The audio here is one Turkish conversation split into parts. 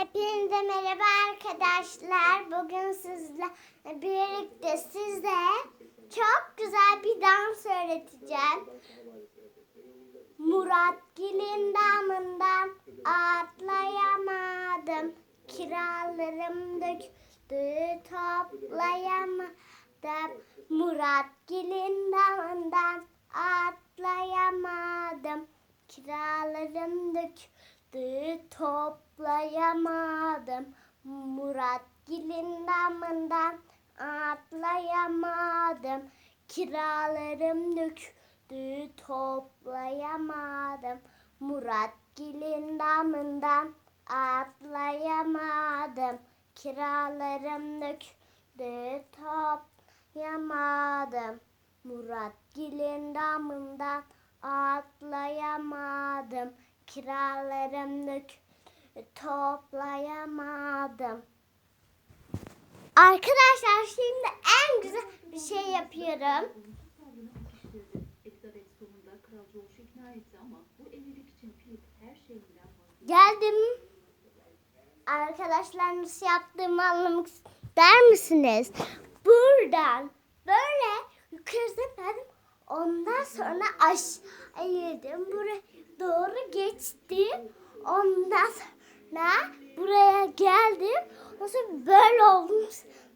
Hepinize merhaba arkadaşlar. Bugün sizle birlikte size çok güzel bir dans öğreteceğim. Murat Gil'in damından atlayamadım. Kiralarım döktü toplayamadım. Murat Gil'in damından atlayamadım. Kiralarım döktü toplayamadım. Murat Gil'in damından atlayamadım. Kiralarım döktü toplayamadım. Murat Gil'in damından atlayamadım. Kiralarım döktü toplayamadım. Murat Gil'in damından atlayamadım. Kiralarım döktü toplayamadım. Arkadaşlar şimdi en güzel bir şey yapıyorum. Geldim. Arkadaşlar nasıl yaptığımı anlamak ister misiniz? Buradan böyle yukarı zıpladım. Ondan sonra aşağı indim. Buraya doğru geçtim. Ondan sonra buraya geldim. Sonra böyle oldum.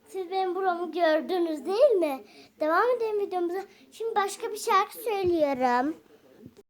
Siz benim buramı gördünüz değil mi? Devam edelim videomuza. Şimdi başka bir şarkı söylüyorum.